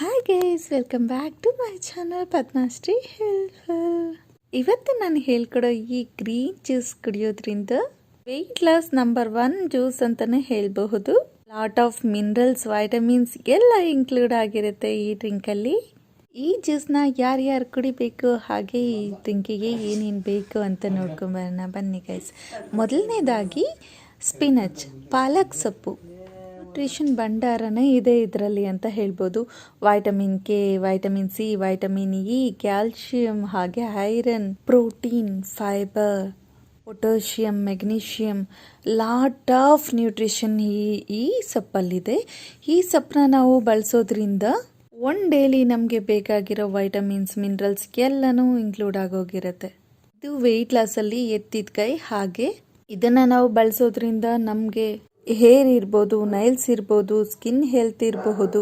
Hi guys welcome back to my channel Padmashree help ಇವತ್ತು ನಾನು ಹೇಳ್ಕೊಡೋ ಈ ಗ್ರೀನ್ ಜ್ಯೂಸ್ ಕುಡಿಯೋದ್ರಿಂದ weight loss number one juice ಅಂತಲೇ ಹೇಳಬಹುದು. ಲಾಟ್ ಆಫ್ ಮಿನರಲ್ಸ್ ವೈಟಮಿನ್ಸ್ ಎಲ್ಲ ಇನ್ಕ್ಲೂಡ್ ಆಗಿರುತ್ತೆ ಈ ಡ್ರಿಂಕಲ್ಲಿ ಈ ಜ್ಯೂಸ್ನ ಯಾರ್ಯಾರು ಕುಡಿಬೇಕು, ಹಾಗೆ ಈ ಡ್ರಿಂಕಿಗೆ ಏನೇನು ಬೇಕು ಅಂತ ನೋಡ್ಕೊಂಬರೋಣ ಬನ್ನಿ ಗೈಸ್ ಮೊದಲನೇದಾಗಿ ಸ್ಪಿನಚ್ ಪಾಲಕ್ ಸೊಪ್ಪು. ನ್ಯೂಟ್ರಿಷನ್ ಭಂಡಾರನೇ ಇದೆ ಇದರಲ್ಲಿ ಅಂತ ಹೇಳ್ಬೋದು. Vitamin K, vitamin C, vitamin E, calcium ಹಾಗೆ iron, protein, fibre, potassium, magnesium, lot of nutrition ಈ ಈ ಸಪ್ಪಲ್ಲಿದೆ. ಈ ಸೊಪ್ಪನ್ನ ನಾವು ಬಳಸೋದ್ರಿಂದ ಒನ್ ಡೇಲಿ ನಮಗೆ ಬೇಕಾಗಿರೋ ವೈಟಮಿನ್ಸ್, ಮಿನರಲ್ಸ್ ಎಲ್ಲನೂ ಇನ್ಕ್ಲೂಡ್ ಆಗೋಗಿರುತ್ತೆ. ಇದು ವೆಯ್ಟ್ ಲಾಸಲ್ಲಿ ಎತ್ತಿದ ಕೈ ಹಾಗೆ ಇದನ್ನು ನಾವು ಬಳಸೋದ್ರಿಂದ ನಮಗೆ ಹೇರ್ ಇರ್ಬೋದು ನೈಲ್ಸ್ ಇರ್ಬೋದು ಸ್ಕಿನ್ ಹೆಲ್ತ್ ಇರಬಹುದು.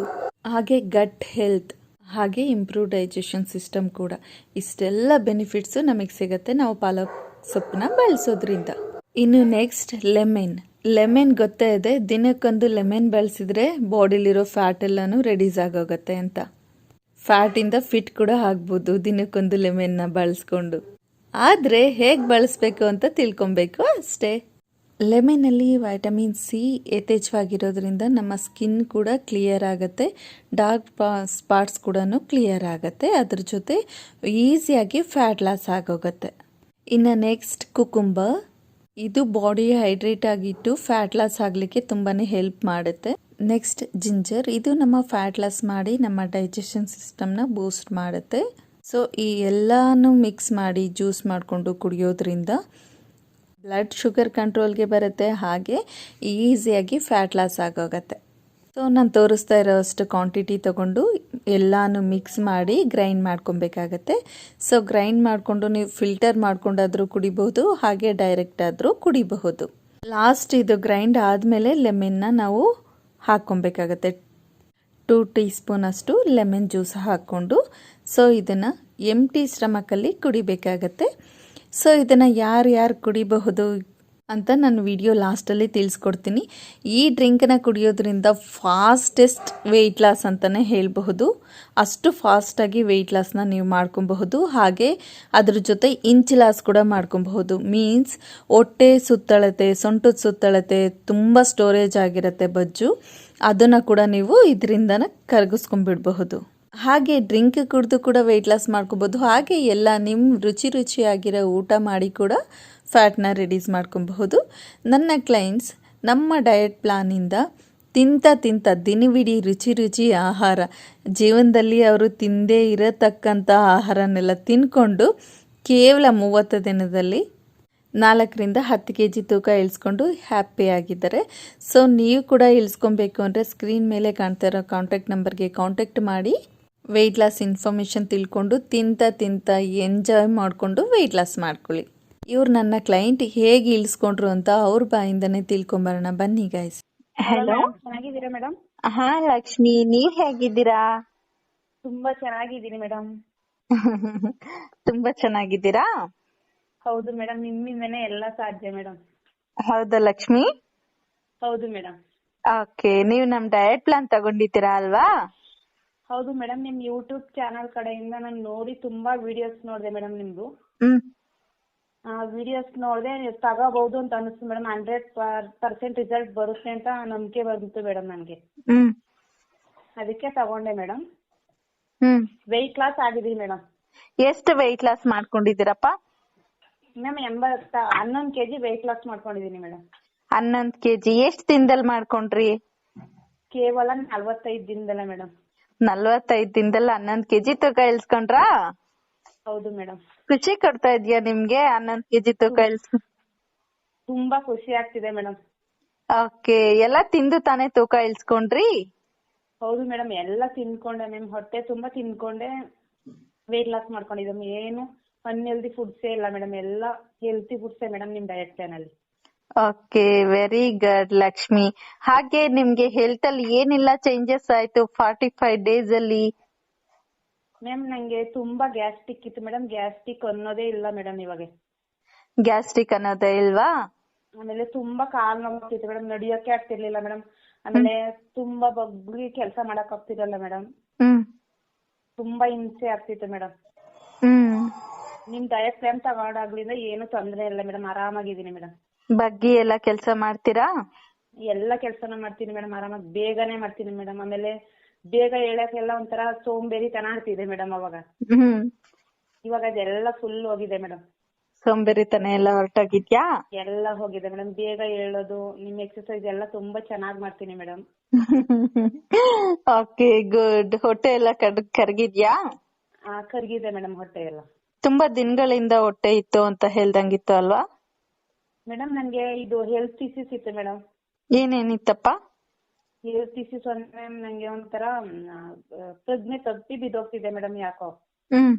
ಹಾಗೆ ಗಟ್ ಹೆಲ್ತ್ ಹಾಗೆ ಇಂಪ್ರೂವ್ ಡೈಜೆಷನ್ ಸಿಸ್ಟಮ್ ಕೂಡ. ಇಷ್ಟೆಲ್ಲ ಬೆನಿಫಿಟ್ಸು ನಮಗೆ ಸಿಗುತ್ತೆ ನಾವು ಪಾಲಕ್ ಸೊಪ್ಪನ್ನ ಬಳಸೋದ್ರಿಂದ. ಇನ್ನು ನೆಕ್ಸ್ಟ್ ಲೆಮೆನ್ ಲೆಮೆನ್ ಗೊತ್ತೇ ಇದೆ, ದಿನಕ್ಕೊಂದು ಲೆಮೆನ್ ಬಳಸಿದ್ರೆ ಬಾಡಿಲಿರೋ ಫ್ಯಾಟ್ ಎಲ್ಲನೂ ರೆಡ್ಯೂಸ್ ಆಗೋಗತ್ತೆ ಅಂತ. ಫ್ಯಾಟಿಂದ ಫಿಟ್ ಕೂಡ ಆಗ್ಬೋದು ದಿನಕ್ಕೊಂದು ಲೆಮೆನ್ನ ಬಳಸ್ಕೊಂಡು. ಆದರೆ ಹೇಗೆ ಬಳಸಬೇಕು ಅಂತ ತಿಳ್ಕೊಬೇಕು ಅಷ್ಟೇ. ಲೆಮನಲ್ಲಿ ವೈಟಮಿನ್ ಸಿ ಯಥೇಚ್ಛವಾಗಿರೋದ್ರಿಂದ ನಮ್ಮ ಸ್ಕಿನ್ ಕೂಡ ಕ್ಲಿಯರ್ ಆಗುತ್ತೆ. ಡಾರ್ಕ್ ಸ್ಪಾಟ್ಸ್ ಕೂಡ ಕ್ಲಿಯರ್ ಆಗುತ್ತೆ. ಅದ್ರ ಜೊತೆ ಈಸಿಯಾಗಿ ಫ್ಯಾಟ್ ಲಾಸ್ ಆಗೋಗುತ್ತೆ. ಇನ್ನು ನೆಕ್ಸ್ಟ್ ಕುಕುಂಬ. ಇದು ಬಾಡಿ ಹೈಡ್ರೇಟ್ ಆಗಿಟ್ಟು ಫ್ಯಾಟ್ ಲಾಸ್ ಆಗಲಿಕ್ಕೆ ತುಂಬಾ ಹೆಲ್ಪ್ ಮಾಡುತ್ತೆ. Next ginger. ಇದು ನಮ್ಮ ಫ್ಯಾಟ್ ಲಾಸ್ ಮಾಡಿ ನಮ್ಮ ಡೈಜೆಷನ್ ಸಿಸ್ಟಮ್ನ ಬೂಸ್ಟ್ ಮಾಡುತ್ತೆ. ಸೊ ಈ ಎಲ್ಲನೂ ಮಿಕ್ಸ್ ಮಾಡಿ ಜ್ಯೂಸ್ ಮಾಡಿಕೊಂಡು ಕುಡಿಯೋದ್ರಿಂದ ಬ್ಲಡ್ ಶುಗರ್ ಕಂಟ್ರೋಲ್ಗೆ ಬರುತ್ತೆ, ಹಾಗೆ ಈಸಿಯಾಗಿ ಫ್ಯಾಟ್ ಲಾಸ್ ಆಗೋಗುತ್ತೆ. ಸೊ ನಾನು ತೋರಿಸ್ತಾ ಇರೋ ಅಷ್ಟು ಕ್ವಾಂಟಿಟಿ ತೊಗೊಂಡು ಎಲ್ಲನೂ ಮಿಕ್ಸ್ ಮಾಡಿ ಗ್ರೈಂಡ್ ಮಾಡ್ಕೊಬೇಕಾಗತ್ತೆ. ಸೊ ಗ್ರೈಂಡ್ ಮಾಡಿಕೊಂಡು ನೀವು ಫಿಲ್ಟರ್ ಮಾಡ್ಕೊಂಡಾದರೂ ಕುಡಿಬಹುದು, ಹಾಗೆ ಡೈರೆಕ್ಟ್ ಆದರೂ ಕುಡಿಬಹುದು. ಲಾಸ್ಟ್ ಇದು ಗ್ರೈಂಡ್ ಆದಮೇಲೆ ಲೆಮನ್ನ ನಾವು ಹಾಕ್ಕೊಬೇಕಾಗತ್ತೆ. ಟೂ ಟೀ ಸ್ಪೂನ್ ಅಷ್ಟು ಲೆಮನ್ ಜ್ಯೂಸ್ ಹಾಕ್ಕೊಂಡು ಸೊ ಇದನ್ನು ಎಂ ಟಿ ಸ್ಟಮಕಲ್ಲಿ ಕುಡಿಬೇಕಾಗತ್ತೆ. ಸೊ ಇದನ್ನು ಯಾರು ಯಾರು ಕುಡಿಬಹುದು ಅಂತ ನಾನು ವಿಡಿಯೋ ಲಾಸ್ಟಲ್ಲಿ ತಿಳಿಸ್ಕೊಡ್ತೀನಿ. ಈ ಡ್ರಿಂಕನ್ನು ಕುಡಿಯೋದ್ರಿಂದ ಫಾಸ್ಟೆಸ್ಟ್ ವೆಯ್ಟ್ ಲಾಸ್ ಅಂತಲೇ ಹೇಳಬಹುದು. ಅಷ್ಟು ಫಾಸ್ಟಾಗಿ ವೆಯ್ಟ್ ಲಾಸ್ನ ನೀವು ಮಾಡ್ಕೊಬಹುದು. ಹಾಗೆ ಅದ್ರ ಜೊತೆ ಇಂಚ್ ಲಾಸ್ ಕೂಡ ಮಾಡ್ಕೊಬಹುದು. ಮೀನ್ಸ್ ಹೊಟ್ಟೆ ಸುತ್ತಳತೆ, ಸೊಂಟದ ಸುತ್ತಳತೆ ತುಂಬ ಸ್ಟೋರೇಜ್ ಆಗಿರುತ್ತೆ ಬಜ್ಜು. ಅದನ್ನು ಕೂಡ ನೀವು ಇದರಿಂದನೇ ಕರಗಿಸ್ಕೊಂಡ್ಬಿಡ್ಬಹುದು. ಹಾಗೆ ಡ್ರಿಂಕ್ ಕುಡಿದು ಕೂಡ ವೆಯ್ಟ್ ಲಾಸ್ ಮಾಡ್ಕೋಬೋದು. ಹಾಗೆ ಎಲ್ಲ ನಿಮ್ಮ ರುಚಿ ರುಚಿಯಾಗಿರೋ ಊಟ ಮಾಡಿ ಕೂಡ ಫ್ಯಾಟ್ನ ರಿಡ್ಯೂಸ್ ಮಾಡ್ಕೊಬಹುದು. ನನ್ನ ಕ್ಲೈಂಟ್ಸ್ ನಮ್ಮ ಡಯಟ್ ಪ್ಲಾನಿಂದ ತಿಂತ ತಿಂತ ದಿನವಿಡೀ ರುಚಿ ರುಚಿ ಆಹಾರ, ಜೀವನದಲ್ಲಿ ಅವರು ತಿಂದೇ ಇರತಕ್ಕಂಥ ಆಹಾರನೆಲ್ಲ ತಿನ್ಕೊಂಡು ಕೇವಲ ಮೂವತ್ತು ದಿನದಲ್ಲಿ ನಾಲ್ಕರಿಂದ ಹತ್ತು ಕೆ ಜಿ ತೂಕ ಇಳಿಸ್ಕೊಂಡು ಹ್ಯಾಪಿಯಾಗಿದ್ದಾರೆ ಸೊ ನೀವು ಕೂಡ ಇಳಿಸ್ಕೊಬೇಕು ಅಂದರೆ ಸ್ಕ್ರೀನ್ ಮೇಲೆ ಕಾಣ್ತಾ ಇರೋ ಕಾಂಟ್ಯಾಕ್ಟ್ ನಂಬರ್ಗೆ ಕಾಂಟ್ಯಾಕ್ಟ್ ಮಾಡಿ. ವೆಯ್ಟ್ ಲಾಸ್ ಇನ್ಫಾರ್ಮೇಷನ್ ತಿಳ್ಕೊಂಡು ತಿಂತ ತಿಂತ ಎಂಜಾಯ್ ಮಾಡಿಕೊಂಡು ವೆಯ್ಟ್ ಲಾಸ್ ಮಾಡ್ಕೊಳ್ಳಿ. ಇವ್ರು ನನ್ನ ಕ್ಲೈಂಟ್ ಹೇಗೆ ಇಳಿಸ್ಕೊಂಡ್ರು ಅಂತ ಅವ್ರ ಬಾಯಿಂದನೇ ತಿಳ್ಕೊಂಬರೋಣ. ಬನ್ನಿ ಗೈಸ್ ಹಲೋ ಚೆನ್ನಾಗಿದ್ದೀರಾ ಮೇಡಮ್ ಹಾ ಲಕ್ಷ್ಮಿ ನೀವ್ ಹೇಗಿದ್ದೀರಾ? ತುಂಬಾ ಚೆನ್ನಾಗಿದ್ದೀನಿ ಮೇಡಮ್ ತುಂಬಾ ಚೆನ್ನಾಗಿದ್ದೀರಾ? ಹೌದು ಮೇಡಮ್ ನಿಮ್ಮಿಂದನೇ ಎಲ್ಲ ಸಾಧ್ಯ ಮೇಡಮ್ ಹೌದಾ ಲಕ್ಷ್ಮಿ? ಹೌದು ಮೇಡಮ್ ಓಕೆ ನೀವು ನಮ್ ಡಯಟ್ ಪ್ಲಾನ್ ತಗೊಂಡಿದ್ದೀರಾ ಅಲ್ವಾ? ಹೌದು ಮೇಡಮ್ ನಿಮ್ ಯೂಟ್ಯೂಬ್ ಚಾನಲ್ ಕಡೆಯಿಂದ ನಾನು ನೋಡಿ ತುಂಬಾ ವಿಡಿಯೋಸ್ ನೋಡಿದೆ ಮೇಡಮ್ ನಿಮ್ದು. ಹ್ಮ್. ಆ ವಿಡಿಯೋಸ್ ನೋಡಿದೆ ತಗೋಬಹುದು ಅಂತ ಅನಿಸ್ತು ಮೇಡಮ್. ಹಂಡ್ರೆಡ್ ಪರ್ಸೆಂಟ್ ರಿಸಲ್ಟ್ ಬರುತ್ತೆ ಅಂತ ನಂಬಿಕೆ ಬಂತು ಮೇಡಮ್ ನನಗೆ. ಹ್ಮ್. ಅದಕ್ಕೆ ತಗೊಂಡೆ ಮೇಡಮ್. ಹ್ಮ್. ವೆಯ್ಟ್ ಲಾಸ್ ಆಗಿದೀನಿ ಮೇಡಮ್. ಎಷ್ಟು ವೆಯ್ಟ್ ಲಾಸ್ ಮಾಡ್ಕೊಂಡಿದ್ದೀರಪ್ಪ? ಮ್ಯಾಮ್ ಎಂಬತ್ತ ಹನ್ನೊಂದು ಕೆಜಿ ವೆಯ್ಟ್ ಲಾಸ್ ಮಾಡ್ಕೊಂಡಿದ್ದೀನಿ ಮೇಡಮ್. ಹನ್ನೊಂದು ಕೆಜಿ ಎಷ್ಟು ದಿನದಲ್ಲಿ ಮಾಡ್ಕೊಂಡ್ರಿ? ಕೇವಲ ನಲವತ್ತೈದು ದಿನದಲ್ಲ ಮೇಡಮ್. ನಲ್ವತ್ತೈದ್ ದಿನದಲ್ಲಿ ಹನ್ನೊಂದ್ ಕೆಜಿ ತೂಕ ಇಳ್ಸ್ಕೊಂಡ್ರಾ? ಹೌದು ಮೇಡಮ್ ಖುಷಿ ಕೊಡ್ತಾ ಇದ್ಯಾ ನಿಮ್ಗೆ ಹನ್ನೊಂದ್ ಕೆಜಿ ತೂಕ ಇಳಿಸ್ಕೊಂಡ್ ತುಂಬಾ ಖುಷಿ ಆಗ್ತಿದೆ ಮೇಡಮ್ ಓಕೆ ಎಲ್ಲ ತಿಂದು ತಾನೇ ತೂಕ ಇಳ್ಸ್ಕೊಂಡ್ರಿ? ಹೌದು ಮೇಡಮ್ ಎಲ್ಲ ತಿನ್ಕೊಂಡೆ ಮ್ಯಾಮ್ ಹೊಟ್ಟೆ ತುಂಬಾ ತಿನ್ಕೊಂಡೆ ವೆಯ್ಟ್ ಲಾಸ್ ಮಾಡ್ಕೊಂಡಿದ್ದೀನಿ ಏನು ಅನ್ಹೆಲ್ದಿ ಫುಡ್ಸೇ ಇಲ್ಲ ಮೇಡಮ್ ಎಲ್ಲ ಹೆಲ್ತಿ ಫುಡ್ಸೇ ಮೇಡಮ್ ನಿಮ್ ಡಯಟ್ ಪ್ಲಾನ್ ಅಲ್ಲಿ. ಓಕೆ ವೆರಿ ಗುಡ್ ಲಕ್ಷ್ಮಿ ಹಾಗೆ ನಿಮ್ಗೆ ಹೆಲ್ತ್ ಅಲ್ಲಿ ಏನೆಲ್ಲ ಚೇಂಜಸ್ ಆಯ್ತು ಫಾರ್ಟಿ ಫೈವ್ ಡೇಸ್ ಅಲ್ಲಿ? ಮ್ಯಾಮ್ ನಂಗೆ ತುಂಬಾ ಗ್ಯಾಸ್ಟ್ರಿಕ್ ಇತ್ತು. ಮೇಡಮ್ ಗ್ಯಾಸ್ಟ್ರಿಕ್ ಅನ್ನೋದೇ ಇಲ್ಲ ಮೇಡಮ್ ಇವಾಗ. ಗ್ಯಾಸ್ಟ್ರಿಕ್ ಅನ್ನೋದೇ ಇಲ್ವಾ? ಆಮೇಲೆ ತುಂಬಾ ಕಾಲ್ ನೋವಾಗ್ತಿತ್ತು. ಮೇಡಮ್ ನಡಿಯೋಕೆ ಆಗ್ತಿರ್ಲಿಲ್ಲ ಮೇಡಮ್ ಆಮೇಲೆ ತುಂಬಾ ಬಗ್ಗಿ ಕೆಲಸ ಮಾಡಕ್ ಆಗ್ತಿರಲ್ಲ ಮೇಡಮ್ ಹ್ಮ್. ತುಂಬಾ ಹಿಂಸೆ ಆಗ್ತಿತ್ತು ಮೇಡಮ್ ಹ್ಮ್. ನಿಮ್ ಡಯಟ್ ಪ್ಲಾನ್ ತಗೊಂಡಾಗ್ಲಿಂದ ಏನು ತೊಂದ್ರೆ ಇಲ್ಲ ಮೇಡಮ್ ಆರಾಮಾಗಿದ್ದೀನಿ ಮೇಡಮ್ ಬಗ್ಗಿ ಎಲ್ಲ ಕೆಲಸ ಮಾಡ್ತೀರಾ? ಎಲ್ಲ ಕೆಲ್ಸನೂ ಮಾಡ್ತೀನಿ ಮೇಡಮ್ ಆರಾಮಾಗಿ ಬೇಗನೆ ಮಾಡ್ತೀನಿ ಮೇಡಮ್. ಆಮೇಲೆ ಬೇಗ ಹೇಳಕ್ಕೆಲ್ಲ ಒಂಥರ ಸೋಂಬೇರಿತನ ಆಗ್ತಿದೆ ಮೇಡಮ್ ಅವಾಗ. ಹ್ಮ್. ಇವಾಗ ಅದೆಲ್ಲ ಫುಲ್ ಹೋಗಿದೆ ಮೇಡಮ್. ಸೋಂಬೇರಿತನ ಎಲ್ಲ ಹೊರಟಾಗಿದ್ಯಾ? ಎಲ್ಲ ಹೋಗಿದೆ ಮೇಡಮ್. ಬೇಗ ಹೇಳೋದು ನಿಮ್ ಎಕ್ಸರ್ಸೈಸ್ ಎಲ್ಲ ತುಂಬಾ ಚೆನ್ನಾಗಿ ಮಾಡ್ತೀನಿ ಮೇಡಮ್. ಓಕೆ ಗುಡ್ ಹೊಟ್ಟೆ ಎಲ್ಲ ಕರ್ಗಿದ್ಯಾ? ಕರ್ಗಿದೆ ಮೇಡಮ್ ಹೊಟ್ಟೆ ಎಲ್ಲ. ತುಂಬಾ ದಿನಗಳಿಂದ ಹೊಟ್ಟೆ ಇತ್ತು ಅಂತ ಹೇಳ್ದಂಗಿತ್ತು ಅಲ್ವಾ? ಮೇಡಮ್ ನನಗೆ ಇದು ಹೆಲ್ತ್ ಥೀಸಿಸ್ ಇತ್ತು ಮೇಡಮ್. ಏನೇನಿತ್ತಪ್ಪ? ಹೆಲ್ತ್ ಥೀಸಿಸ್ ಅಂದ್ರೆ ನಂಗೆ ಒಂಥರ ಪ್ರಜ್ಞೆ ತಪ್ಪಿ ಬಿದ್ದೋಗ್ತಿದೆ ಮೇಡಮ್ ಯಾಕೋ. ಹ್ಮ್.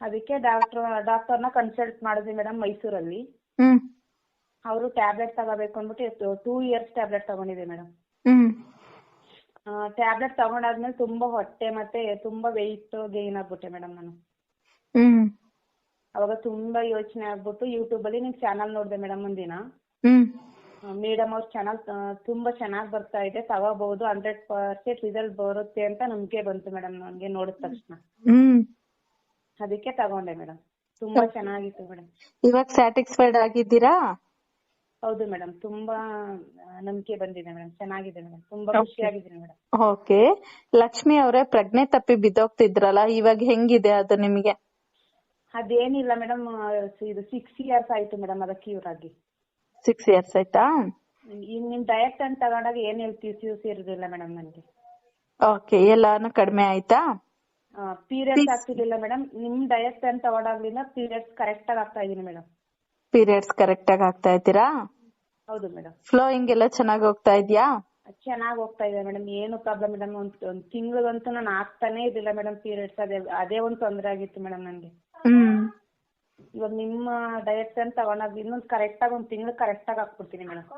ಅದಕ್ಕೆ ಡಾಕ್ಟರ್ ಡಾಕ್ಟರ್ನ ಕನ್ಸಲ್ಟ್ ಮಾಡಿದ್ವಿ ಮೇಡಮ್ ಮೈಸೂರಲ್ಲಿ. ಹ್ಮ್. ಅವರು ಟ್ಯಾಬ್ಲೆಟ್ ತಗೋಬೇಕು ಅಂದ್ಬಿಟ್ಟು ಟೂ ಇಯರ್ಸ್ ಟ್ಯಾಬ್ಲೆಟ್ ತಗೊಂಡಿದೆ ಮೇಡಮ್. ಹ್ಮ್. ಟ್ಯಾಬ್ಲೆಟ್ ತಗೊಂಡಾದ್ಮೇಲೆ ತುಂಬಾ ಹೊಟ್ಟೆ ಮತ್ತೆ ತುಂಬಾ ವೆಯ್ಟ್ ಗೇನ್ ಆಗ್ಬಿಟ್ಟೆ ಮೇಡಮ್ ನಾನು. ಹ್ಮ್. ಅವಾಗ ತುಂಬಾ ಯೋಚನೆ ಆಗ್ಬಿಟ್ಟು ಯೂಟ್ಯೂಬ್ ಅಲ್ಲಿ ನಿಮ್ ಚಾನಲ್ ನೋಡಿದೆ ಮೇಡಮ್ ಒಂದಿನ ಹ್ಮ್. ಮೇಡಮ್ ಅವ್ರ ಚಾನಲ್ ತುಂಬಾ ಚೆನ್ನಾಗಿ ಬರ್ತಾ ಇದೆ ತಗೋಬಹುದು ಹಂಡ್ರೆಡ್ ಪರ್ಸೆಂಟ್ ರಿಸಲ್ಟ್ ಬರುತ್ತೆ ಅಂತ ನಂಬಿಕೆ ಬಂತು ಮೇಡಮ್ ನನಗೆ ನೋಡಿದ ತಕ್ಷಣ. ಹ್ಮ್. ಅದಕ್ಕೆ ತಗೊಂಡೆ ಮೇಡಮ್ ತುಂಬಾ ಚೆನ್ನಾಗಿತ್ತು ಮೇಡಮ್ ಇವಾಗ ಸ್ಯಾಟಿಸ್ಫೈಡ್ ಆಗಿದ್ದೀರಾ? ಹೌದು ಮೇಡಮ್ ತುಂಬಾ ನಂಬಿಕೆ ಬಂದಿದೆ ಮೇಡಮ್ ಚೆನ್ನಾಗಿದೆ ಮೇಡಮ್ ತುಂಬಾ ಖುಷಿಯಾಗಿದ್ದೀನಿ ಮೇಡಮ್ ಓಕೆ ಲಕ್ಷ್ಮಿ ಅವರೇ ಪ್ರಜ್ಞೆ ತಪ್ಪಿ ಬಿದ್ದೋಗ್ತಿದ್ರಲ್ಲ ಇವಾಗ ಹೆಂಗಿದೆ ಅದು ನಿಮಗೆ? ಅದೇನಿಲ್ಲ ಮೇಡಮ್ ಇದು ಸಿಕ್ಸ್ ಇಯರ್ಸ್ ಆಯ್ತು ಮೇಡಮ್ ಅದಕ್ಕೆ ಕ್ಯೂರ್ ಆಗಿ. ಸಿಕ್ಸ್ ಇಯರ್ಸ್ ಆಯ್ತಾ? ಈಗ ನಿಮ್ ಡಯಟ್ ಅಂತ ತಗೊಂಡಾಗ ಏನ್ ಹೆಲ್ತ್ ಇಶ್ಯೂಸ್ ಇರೋದಿಲ್ಲ ಮೇಡಮ್ ನನಗೆ. ಓಕೆ ಎಲ್ಲಾನು ಕಡಿಮೆ ಆಯ್ತಾ? ಪೀರಿಯಡ್ಸ್ ಆಗ್ತಿರ್ಲಿಲ್ಲ ಮೇಡಮ್ ನಿಮ್ ಡಯಟ್ ಅಂತ ತಗೊಂಡಾಗ್ಲಿಂದ ಪೀರಿಯಡ್ಸ್ ಕರೆಕ್ಟ್ ಆಗಿ ಆಗ್ತಾ ಇದೀನಿ ಮೇಡಮ್ ಪೀರಿಯಡ್ಸ್ ಕರೆಕ್ಟ್ ಆಗಿ ಆಗ್ತಾ ಇದ್ದೀರಾ? ಹೌದು ಮೇಡಮ್ ಫ್ಲೋಯಿಂಗ್ ಎಲ್ಲ ಚೆನ್ನಾಗಿ ಹೋಗ್ತಾ ಇದ್ಯಾ? ಚೆನ್ನಾಗಿ ಹೋಗ್ತಾ ಇದೆ ಮೇಡಮ್ ಏನು ಪ್ರಾಬ್ಲಮ್ ಮೇಡಮ್ ಒಂದ್ ಒಂದ್ ತಿಂಗಳಿಗಂತೂ ನಾನು ಆಗ್ತಾನೆ ಇರ್ಲಿಲ್ಲ ಮೇಡಮ್ ಪೀರಿಯಡ್ಸ್ ಅದೇ ಅದೇ ಒಂದ್ ತೊಂದರೆ ಆಗಿತ್ತು ಮೇಡಮ್ ನನಗೆ. ಇವಾಗ ನಿಮ್ಮ ಡಯಟ್ ಅಂತ ತಗೊಂಡಾಗ ಇನ್ನೊಂದ್ ಕರೆಕ್ಟ್ ಆಗಿ ಒಂದ್ ತಿಂಗಳು ಕರೆಕ್ಟ್ ಆಗಿ ಹಾಕ್ಬಿಡ್ತೀನಿ ಮೇಡಮ್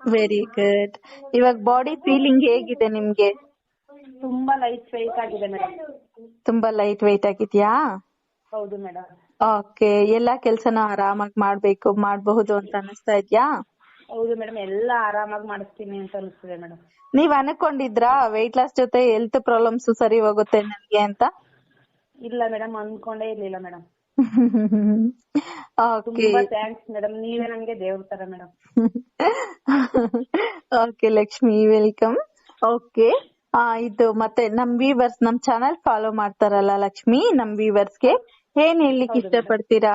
ವೆರಿ ಗುಡ್ ಇವಾಗ ಬಾಡಿ ಫೀಲಿಂಗ್ ಹೇಗಿದೆ ನಿಮ್ಗೆ? ತುಂಬಾ ಲೈಟ್ ವೆಯ್ಟ್ ಆಗಿದೆ ಮೇಡಮ್ ತುಂಬಾ ಲೈಟ್ ವೆಯ್ಟ್ ಆಗಿದ್ಯಾ? ಹೌದು ಮೇಡಮ್ ಓಕೆ ಎಲ್ಲಾ ಕೆಲಸನ ಆರಾಮಾಗಿ ಮಾಡ್ಬೇಕು ಮಾಡಬಹುದು ಅಂತ ಅನಿಸ್ತಾ ಇದ್ಯಾ? ಹೌದು ಮೇಡಮ್ ಎಲ್ಲ ಆರಾಮಾಗಿ ಮಾಡಿಸ್ತೀನಿ ಅಂತ ಅನಿಸ್ತಿದೆ ಮೇಡಮ್ ನೀವ್ ಅನ್ಕೊಂಡಿದ್ರಾ ವೆಯ್ಟ್ ಲಾಸ್ ಜೊತೆ ಹೆಲ್ತ್ ಪ್ರಾಬ್ಲಮ್ಸ್ ಸರಿ ಹೋಗುತ್ತೆ ನನ್ಗೆ ಅಂತ? ಇಲ್ಲ ಮೇಡಮ್ ಅನ್ಕೊಂಡೇ ಇರ್ಲಿಲ್ಲ ಮೇಡಮ್ ತುಂಬಾ ಥ್ಯಾಂಕ್ಸ್ ಮೇಡಮ್ ನೀವೇ ನಂಗೆ ದೇವ್ರ ತರ madam okay Lakshmi welcome okay ಆ ಇದು ಮತ್ತೆ ನಮ್ ವೀವರ್ಸ್ ನಮ್ ಚಾನೆಲ್ ಫಾಲೋ ಮಾಡ್ತಾರಲ್ಲ ಲಕ್ಷ್ಮಿ ನಮ್ ವೀವರ್ಸ್ಗೆ? ಏನ್ ಹೇಳ್ಲಿಕ್ಕೆ ಇಷ್ಟಪಡ್ತೀರಾ?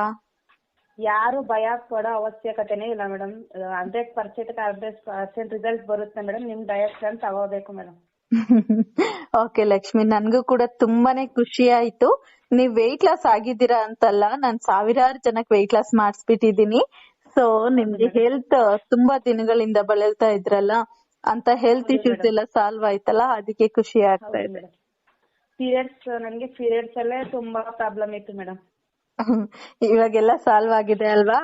ಯಾರು ಭಯ ಪಡೋ ಅವಶ್ಯಕತೆನೇ ಇಲ್ಲ madam hundred percent hundred percent result ಬರುತ್ತೆ ಮೇಡಮ್ ನಿಮ್ ಪ್ಲಾನ್ ತಗೋಬೇಕು ಮೇಡಮ್ ಓಕೆ ಲಕ್ಷ್ಮಿ ನನ್ಗೂ ಕೂಡ ತುಂಬಾನೇ ಖುಷಿ ಆಯ್ತು. ನೀವ್ ವೆಯ್ಟ್ ಲಾಸ್ ಆಗಿದ್ದೀರಾ ಅಂತಲ್ಲ ನಾನ್ ಸಾವಿರಾರು ಜನಕ್ಕೆ ವೆಯ್ಟ್ ಲಾಸ್ ಮಾಡಿಸ್ಬಿಟ್ಟಿದೀನಿ ಸೊ ನಿಮ್ಗೆ ಹೆಲ್ತ್ ತುಂಬಾ ದಿನಗಳಿಂದ ಬಳಲ್ತಾ ಇದ್ರಲ್ಲ ಅಂತ ಹೆಲ್ತ್ ಇಶ್ಯೂಸ್ ಎಲ್ಲ ಸಾಲ್ವ್ ಆಯ್ತಲ್ಲ ಅದಕ್ಕೆ ಖುಷಿ ಆಗ್ತಾ ಇದೆ. ಪೀರಿಯಡ್ಸ್ ನನಗೆ ಪೀರಿಯಡ್ಸ್ ಅಲ್ಲೇ ತುಂಬಾ ಪ್ರಾಬ್ಲಮ್ ಇತ್ತು ಮೇಡಮ್ ಇವಾಗೆಲ್ಲ ಸಾಲ್ವ್ ಆಗಿದೆ ಅಲ್ವಾ?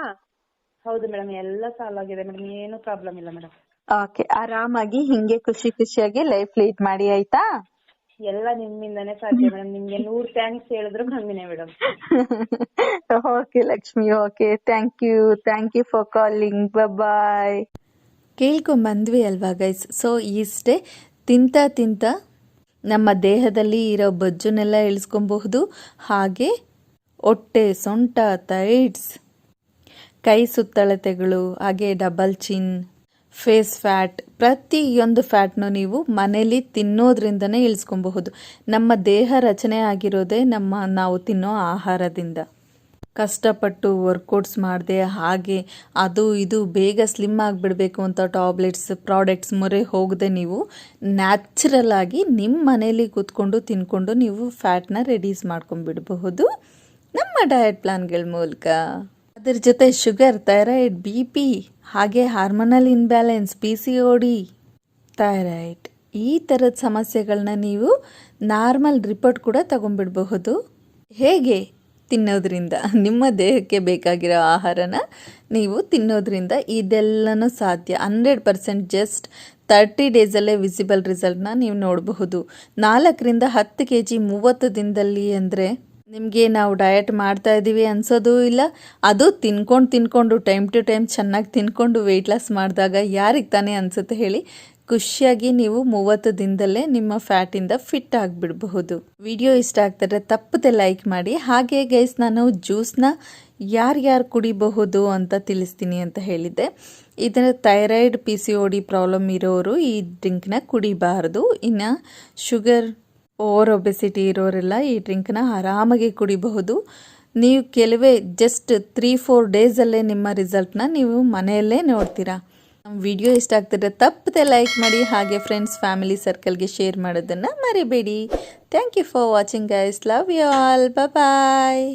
ಹೌದು ಮೇಡಮ್ ಎಲ್ಲ ಸಾಲ್ವ್ ಆಗಿದೆ ಮೇಡಮ್ ಏನು ಪ್ರಾಬ್ಲಮ್ ಇಲ್ಲ ಮೇಡಮ್ ಓಕೆ ಆರಾಮಾಗಿ ಹಿಂಗೆ ಖುಷಿ ಖುಷಿಯಾಗಿ ಲೈಫ್ ಲೀಡ್ ಮಾಡಿ ಆಯ್ತಾ? ಎಲ್ಲ ನಿಮ್ಮಿಂದಾನೇ ಸಾಧ್ಯ ಮೇಡಮ್ ನಿಮ್ಗೆ ನೂರ್ ಥ್ಯಾಂಕ್ಸ್ ಹೇಳಿದ್ರು ಕಮ್ಮಿನೇ madam okay Lakshmi okay. Thank you thank you for calling bye ಕೇಳ್ಕೊಂಬಂದ್ವಿ ಅಲ್ವಾ ಗೈಸ್ ಸೊ ಇಷ್ಟೇ ತಿಂತ ತಿಂತ ನಮ್ಮ ದೇಹದಲ್ಲಿ ಇರೋ ಬೊಜ್ಜನ್ನೆಲ್ಲ ಇಳಿಸ್ಕೊಬಹುದು. ಹಾಗೆ ಹೊಟ್ಟೆ ಸೊಂಟ ತೈಡ್ಸ್ ಕೈ ಸುತ್ತಳತೆಗಳು ಹಾಗೆ ಡಬಲ್ ಚಿನ್ ಫೇಸ್ ಫ್ಯಾಟ್, ಪ್ರತಿಯೊಂದು ಫ್ಯಾಟ್ನು ನೀವು ಮನೇಲಿ ತಿನ್ನೋದ್ರಿಂದನೇ ಇಳಿಸ್ಕೊಬಹುದು. ನಮ್ಮ ದೇಹ ರಚನೆ ಆಗಿರೋದೇ ನಮ್ಮ ನಾವು ತಿನ್ನೋ ಆಹಾರದಿಂದ. ಕಷ್ಟಪಟ್ಟು ವರ್ಕೌಟ್ಸ್ ಮಾಡಿದೆ ಹಾಗೆ ಅದು ಇದು ಬೇಗ ಸ್ಲಿಮ್ ಆಗಿಬಿಡಬೇಕು ಅಂತ ಟಾಬ್ಲೆಟ್ಸ್ ಪ್ರಾಡಕ್ಟ್ಸ್ ಮೊರೆ ಹೋಗದೆ ನೀವು ನ್ಯಾಚುರಲ್ ಆಗಿ ನಿಮ್ಮ ಮನೇಲಿ ಕೂತ್ಕೊಂಡು ತಿನ್ಕೊಂಡು ನೀವು ಫ್ಯಾಟ್ನ ರೆಡ್ಯೂಸ್ ಮಾಡ್ಕೊಂಡ್ಬಿಡಬಹುದು. ನಮ್ಮ ಡಯಟ್ ಪ್ಲಾನ್ಗಳ ಮೂಲಕ. ಅದ್ರ ಜೊತೆ ಶುಗರ್, ಥೈರಾಯ್ಡ್, ಬಿ ಪಿ ಹಾಗೆ hormonal imbalance P C O D thyroid, ಈ ಥರದ ಸಮಸ್ಯೆಗಳನ್ನ ನೀವು ನಾರ್ಮಲ್ ರಿಪೋರ್ಟ್ ಕೂಡ ತಗೊಂಡ್ಬಿಡಬಹುದು. ಹೇಗೆ? ತಿನ್ನೋದ್ರಿಂದ. ನಿಮ್ಮ ದೇಹಕ್ಕೆ ಬೇಕಾಗಿರೋ ಆಹಾರನ ನೀವು ತಿನ್ನೋದ್ರಿಂದ ಇದೆಲ್ಲನೂ ಸಾಧ್ಯ. ಹಂಡ್ರೆಡ್ ಪರ್ಸೆಂಟ್ ಜಸ್ಟ್ ತರ್ಟಿ ಡೇಸಲ್ಲೇ ವಿಸಿಬಲ್ ರಿಸಲ್ಟ್ನ ನೀವು ನೋಡಬಹುದು. ನಾಲ್ಕರಿಂದ ಹತ್ತು ಕೆ ಜಿ ಮೂವತ್ತು ದಿನದಲ್ಲಿ ಅಂದರೆ ನಿಮಗೆ ನಾವು ಡಯಟ್ ಮಾಡ್ತಾ ಇದ್ದೀವಿ ಅನ್ಸೋದು ಇಲ್ಲ. ಅದು ತಿನ್ಕೊಂಡು ತಿನ್ಕೊಂಡು ಟೈಮ್ ಟು ಟೈಮ್ ಚೆನ್ನಾಗಿ ತಿನ್ಕೊಂಡು ವೆಯ್ಟ್ ಲಾಸ್ ಮಾಡಿದಾಗ ಯಾರಿಗೆ ತಾನೇ ಅನಿಸುತ್ತೆ ಹೇಳಿ ಖುಷಿಯಾಗಿ ನೀವು ಮೂವತ್ತು ದಿನದಲ್ಲೇ ನಿಮ್ಮ ಫ್ಯಾಟಿಂದ ಫಿಟ್ ಆಗಿಬಿಡಬಹುದು. ವಿಡಿಯೋ ಇಷ್ಟ ಆಗ್ತಾರೆ ತಪ್ಪದೆ ಲೈಕ್ ಮಾಡಿ. ಹಾಗೆ ಗೈಸ್ ನಾನು ಜ್ಯೂಸ್ನ ಯಾರ್ಯಾರು ಕುಡಿಬಹುದು ಅಂತ ತಿಳಿಸ್ತೀನಿ ಅಂತ ಹೇಳಿದ್ದೆ. ಇದರ thyroid P C O D problem ಇರೋರು ಈ ಡ್ರಿಂಕ್ನ ಕುಡಿಬಾರ್ದು. ಇನ್ನು ಶುಗರ್ ಓವರ್ ಒಬೆಸಿಟಿ ಇರೋರೆಲ್ಲ ಈ ಡ್ರಿಂಕ್ನ ಆರಾಮಾಗಿ ಕುಡಿಬಹುದು. ನೀವು ಕೆಲವೇ ಜಸ್ಟ್ ತ್ರೀ ಫೋರ್ ಡೇಸಲ್ಲೇ ನಿಮ್ಮ ರಿಸಲ್ಟ್ನ ನೀವು ಮನೆಯಲ್ಲೇ ನೋಡ್ತೀರಾ. ನಮ್ಮ ವಿಡಿಯೋ ಇಷ್ಟ ಆಗ್ತಿದ್ರೆ ತಪ್ಪದೆ ಲೈಕ್ ಮಾಡಿ, ಹಾಗೆ ಫ್ರೆಂಡ್ಸ್ ಫ್ಯಾಮಿಲಿ ಸರ್ಕಲ್ಗೆ ಶೇರ್ ಮಾಡೋದನ್ನು ಮರಿಬೇಡಿ. Thank you for watching guys love you all bye